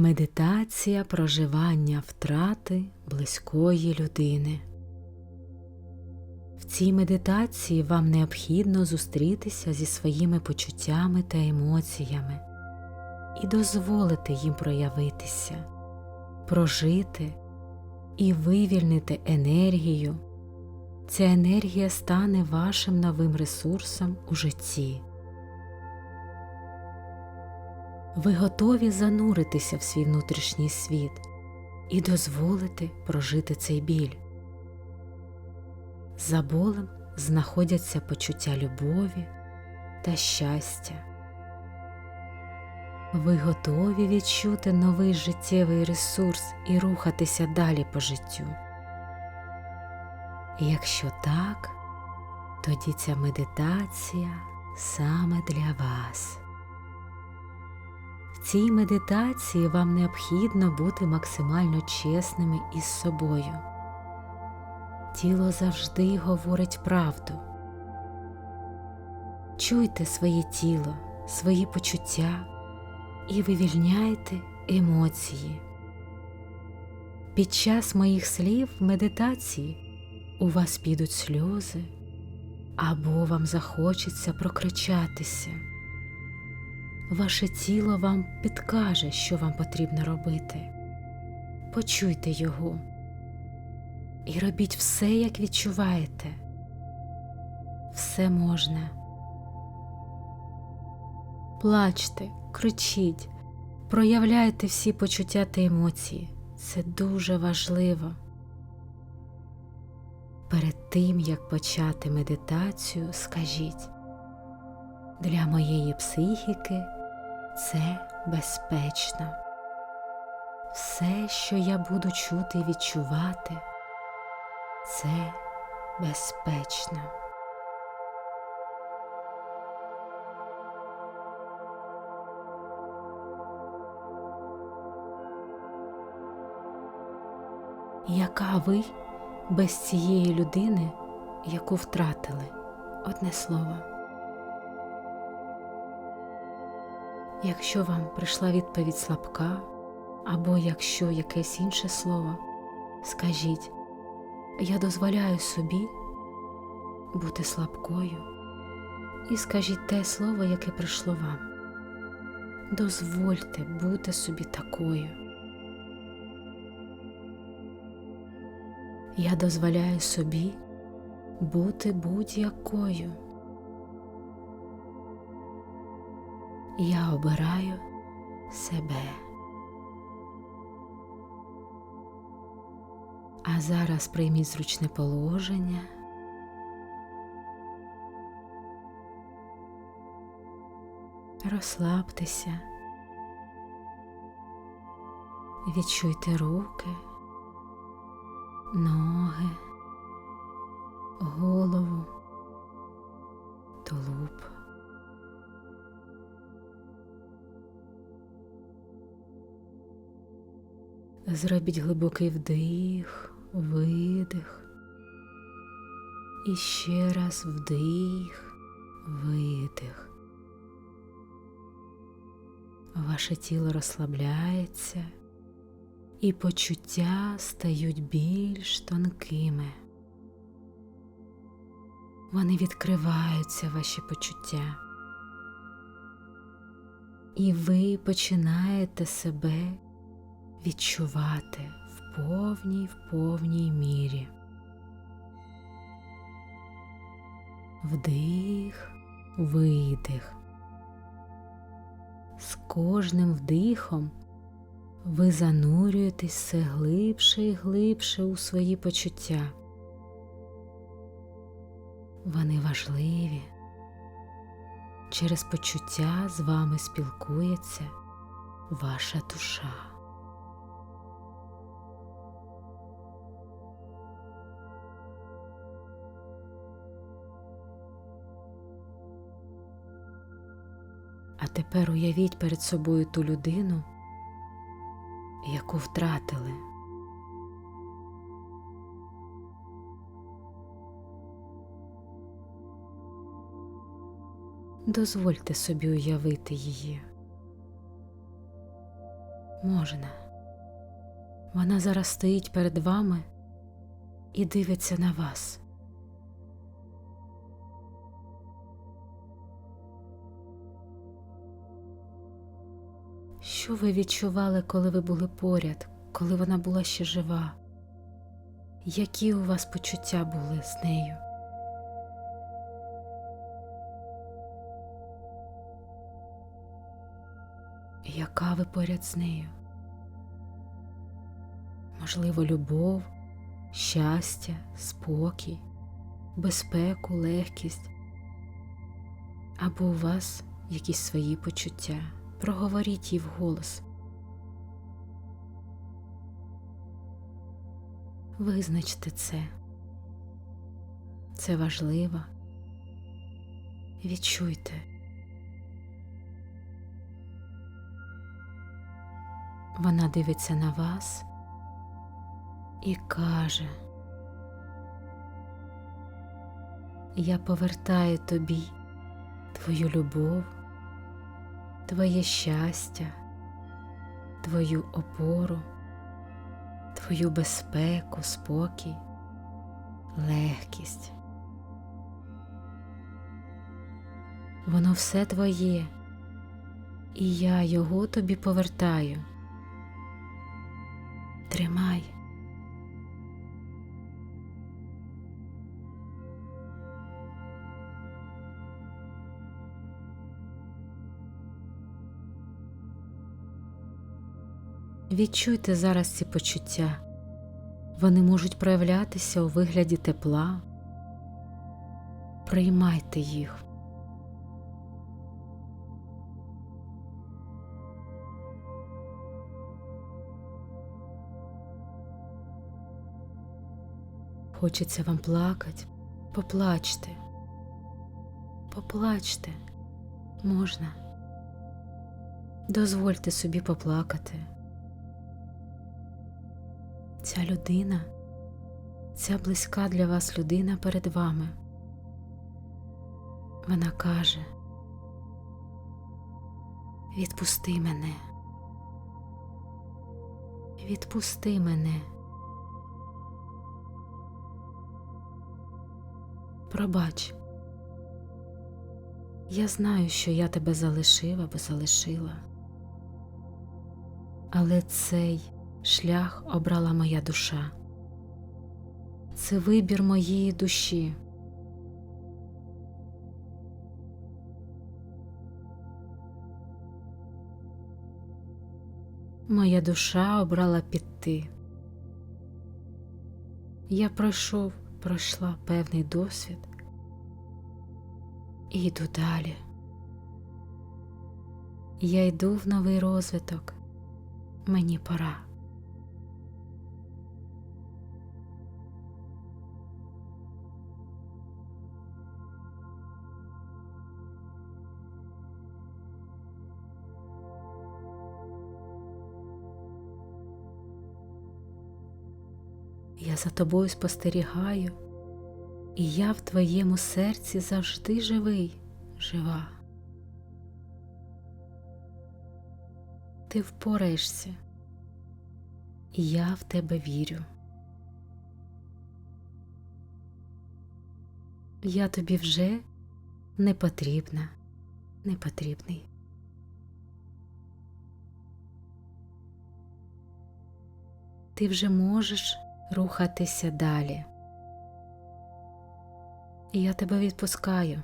Медитація проживання втрати близької людини. В цій медитації вам необхідно зустрітися зі своїми почуттями та емоціями і дозволити їм проявитися, прожити і вивільнити енергію. Ця енергія стане вашим новим ресурсом у житті. Ви готові зануритися в свій внутрішній світ і дозволити прожити цей біль. За болем знаходяться почуття любові та щастя. Ви готові відчути новий життєвий ресурс і рухатися далі по життю. Якщо так, тоді ця медитація саме для вас. В цій медитації вам необхідно бути максимально чесними із собою. Тіло завжди говорить правду. Чуйте своє тіло, свої почуття і вивільняйте емоції. Під час моїх слів в медитації у вас підуть сльози або вам захочеться прокричатися. Ваше тіло вам підкаже, що вам потрібно робити. Почуйте його і робіть все, як відчуваєте. Все можна. Плачте, кричіть, проявляйте всі почуття та емоції. Це дуже важливо. Перед тим, як почати медитацію, скажіть для моєї психіки це безпечно. Все, що я буду чути і відчувати, це безпечно. Яка ви без цієї людини, яку втратили? Одне слово. Якщо вам прийшла відповідь слабка, або якщо якесь інше слово, скажіть Я дозволяю собі бути слабкою, і скажіть те слово, яке прийшло вам. Дозвольте бути собі такою. Я дозволяю собі бути будь-якою. Я обираю себе. А зараз прийміть зручне положення. Розслабтеся, відчуйте руки, ноги, голову, тулуб. Зробіть глибокий вдих, видих. І ще раз вдих, видих. Ваше тіло розслабляється, і почуття стають більш тонкими. Вони відкриваються ваші почуття. І ви починаєте себе відчувати в повній в повній мірі. Вдих, видих. З кожним вдихом ви занурюєтесь все глибше і глибше у свої почуття. Вони важливі. Через почуття з вами спілкується ваша душа. Тепер уявіть перед собою ту людину, яку втратили. Дозвольте собі уявити її. Можна. Вона зараз стоїть перед вами і дивиться на вас. Що ви відчували, коли ви були поряд, коли вона була ще жива? Які у вас почуття були з нею? Яка ви поряд з нею? Можливо, любов, щастя, спокій, безпеку, легкість, або у вас якісь свої почуття. Проговоріть їй вголос. Визначте це. Це важливо. Відчуйте. Вона дивиться на вас і каже, Я повертаю тобі твою любов, твоє щастя, твою опору, твою безпеку, спокій, легкість. Воно все твоє, і я його тобі повертаю. Тримай. Відчуйте зараз ці почуття. Вони можуть проявлятися у вигляді тепла. Приймайте їх. Хочеться вам плакати, поплачте, поплачте, можна. Дозвольте собі поплакати. Ця людина, ця близька для вас людина перед вами. Вона каже, відпусти мене, відпусти мене. Пробач, я знаю, що я тебе залишив або залишила, але цей шлях обрала моя душа. Це вибір моєї душі. Моя душа обрала піти. Я пройшов, пройшла певний досвід і йду далі. Я йду в новий розвиток. Мені пора. Я за тобою спостерігаю, і я в твоєму серці завжди живий, жива. Ти впораєшся, і я в тебе вірю. Я тобі вже не потрібна, не потрібний. Ти вже можеш рухатися далі. І я тебе відпускаю.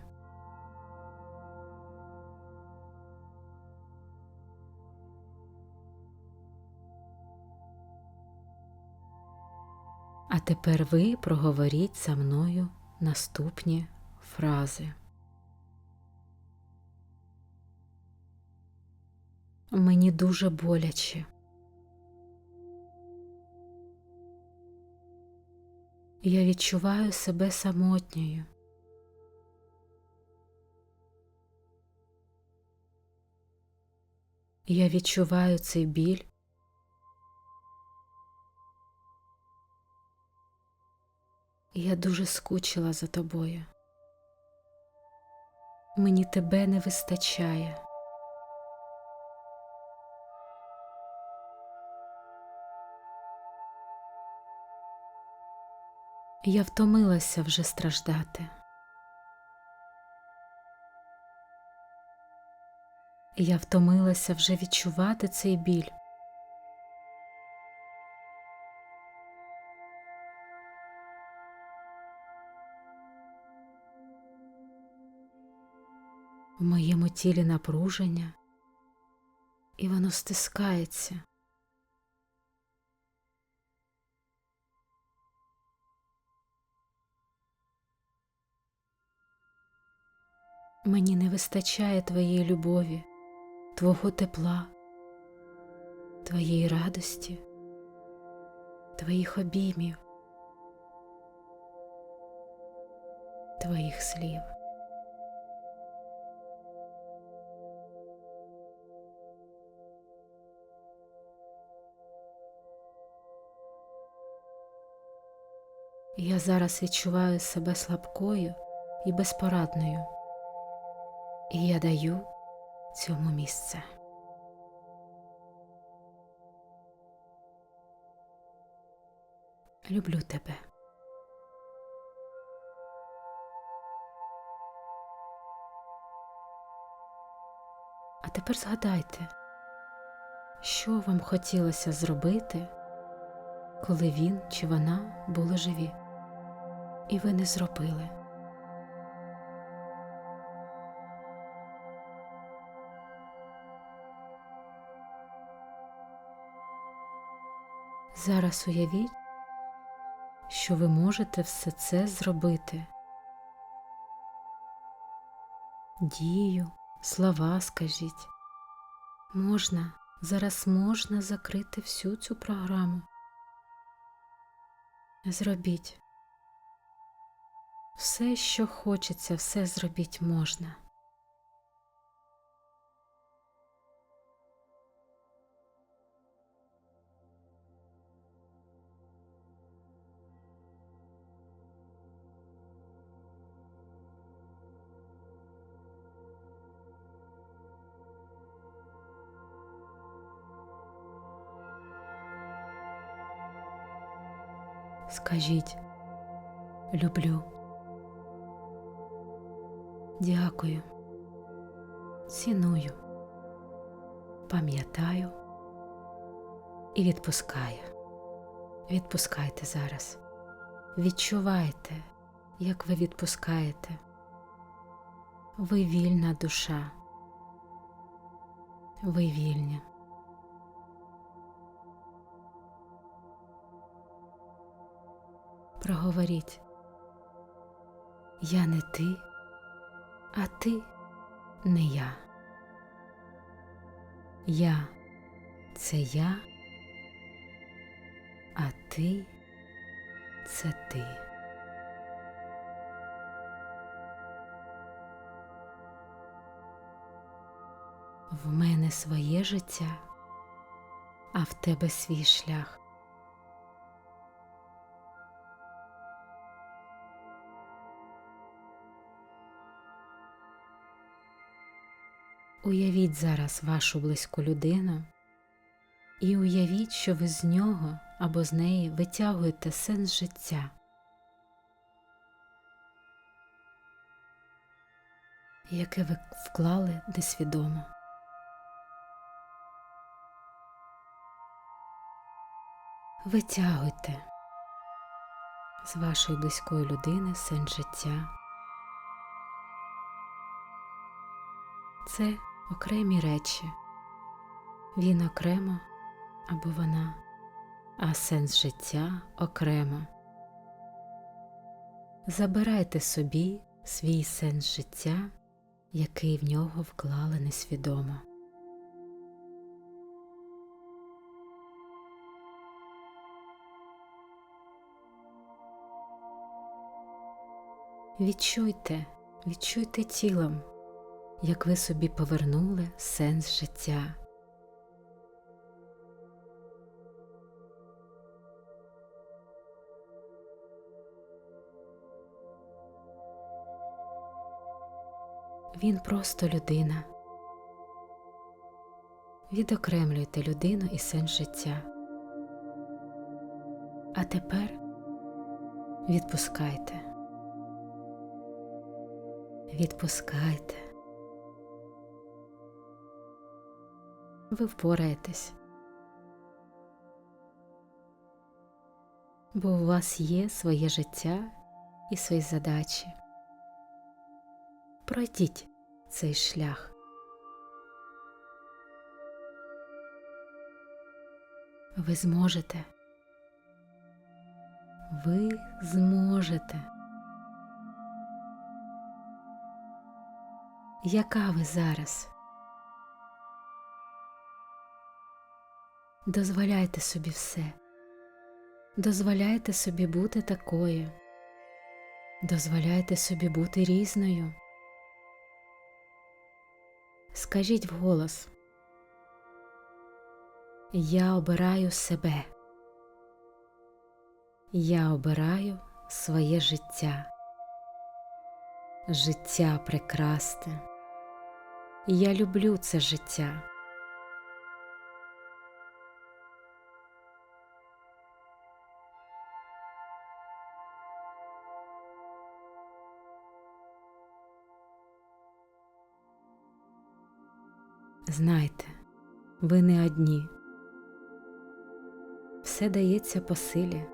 А тепер ви проговоріть за мною наступні фрази. Мені дуже боляче. Я відчуваю себе самотньою. Я відчуваю цей біль. Я дуже скучила за тобою. Мені тебе не вистачає. Я втомилася вже страждати. Я втомилася вже відчувати цей біль. В моєму тілі напруження, і воно стискається. Мені не вистачає твоєї любові, твого тепла, твоєї радості, твоїх обіймів, твоїх слів. Я зараз відчуваю себе слабкою і безпорадною, і я даю цьому місце. Люблю тебе. А тепер згадайте, що вам хотілося зробити, коли він чи вона були живі, і ви не зробили. Зараз уявіть, що ви можете все це зробити. Дію, слова скажіть. Можна, зараз можна закрити всю цю програму. Зробіть. Все, що хочеться, все зробіть можна. Скажіть люблю. Дякую. Ціную. Пам'ятаю і відпускаю. Відпускайте зараз. Відчувайте, як ви відпускаєте. Ви вільна душа. Ви вільні. Проговоріть. Я не ти, а ти не я. Я це я, а ти це ти. В мене своє життя, а в тебе свій шлях. Уявіть зараз вашу близьку людину і уявіть, що ви з нього або з неї витягуєте сенс життя. Яке ви вклали несвідомо. Витягуйте з вашої близької людини сенс життя. Це окремі речі. Він окремо або вона, а сенс життя окремо. Забирайте собі свій сенс життя, який в нього вклали несвідомо. Відчуйте, відчуйте тілом як ви собі повернули сенс життя. Він просто людина. Відокремлюйте людину і сенс життя. А тепер Відпускайте. Відпускайте. Ви впораєтесь. Бо у вас є своє життя і свої задачі. Пройдіть цей шлях. Ви зможете. Ви зможете. Яка ви зараз? Дозволяйте собі все. Дозволяйте собі бути такою. Дозволяйте собі бути різною. Скажіть вголос. Я обираю себе. Я обираю своє життя. Життя прекрасне. Я люблю це життя. Знайте, ви не одні. Все дається по силі,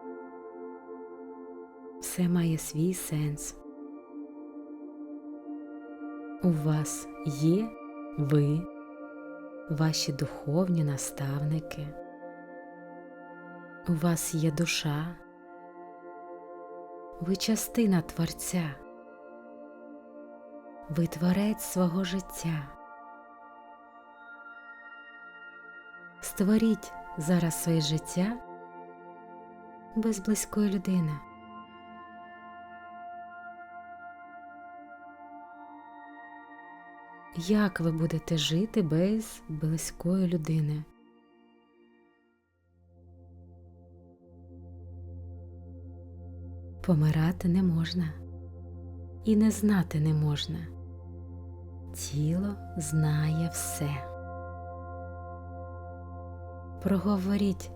все має свій сенс. У вас є ви, ваші духовні наставники, у вас є душа, ви частина Творця, ви творець свого життя. Створіть зараз своє життя без близької людини. Як ви будете жити без близької людини? Помирати не можна і не знати не можна. Тіло знає все. Проговоріть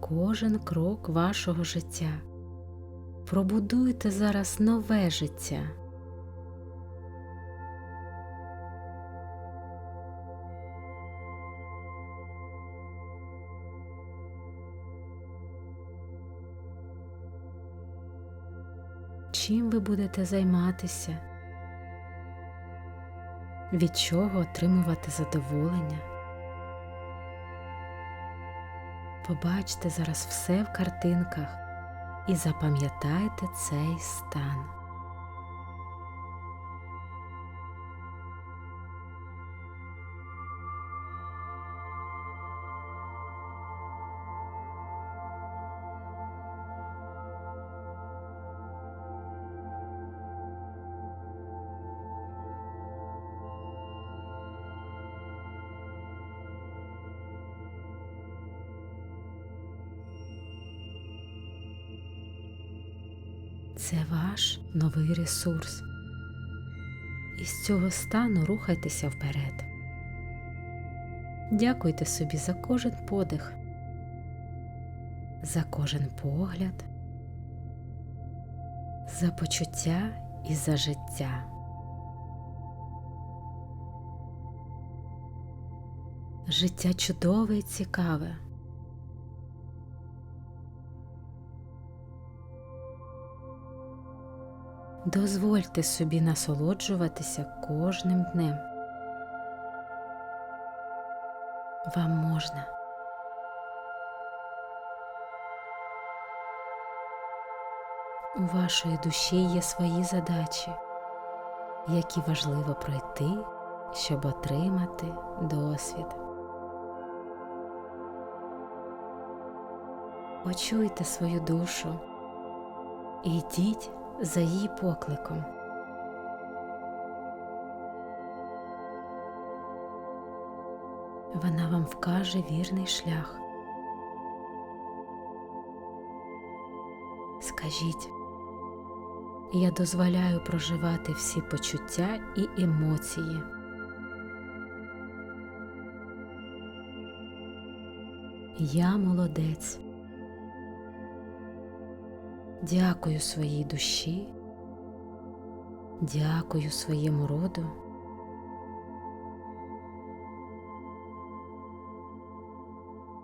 кожен крок вашого життя. Пробудуйте зараз нове життя. Чим ви будете займатися? Від чого отримувати задоволення? Побачте зараз все в картинках і запам'ятайте цей стан. Це ваш новий ресурс. Із цього стану рухайтеся вперед. Дякуйте собі за кожен подих, за кожен погляд, за почуття і за життя. Життя чудове і цікаве. Дозвольте собі насолоджуватися кожним днем. Вам можна. У вашої душі є свої задачі, які важливо пройти, щоб отримати досвід. Почуйте свою душу і йдіть за її покликом. Вона вам вкаже вірний шлях. Скажіть, я дозволяю проживати всі почуття і емоції. Я молодець. Дякую своїй душі, дякую своєму роду.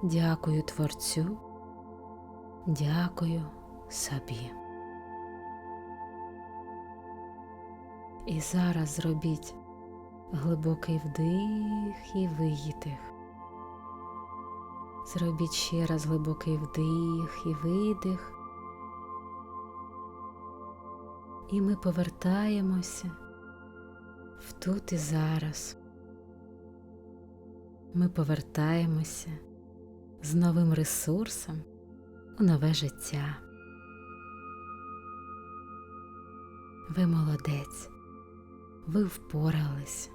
Дякую Творцю, дякую собі. І зараз зробіть глибокий вдих і видих. Зробіть ще раз глибокий вдих і видих. І ми повертаємося в тут і зараз. Ми повертаємося з новим ресурсом у нове життя. Ви молодець, ви впорались.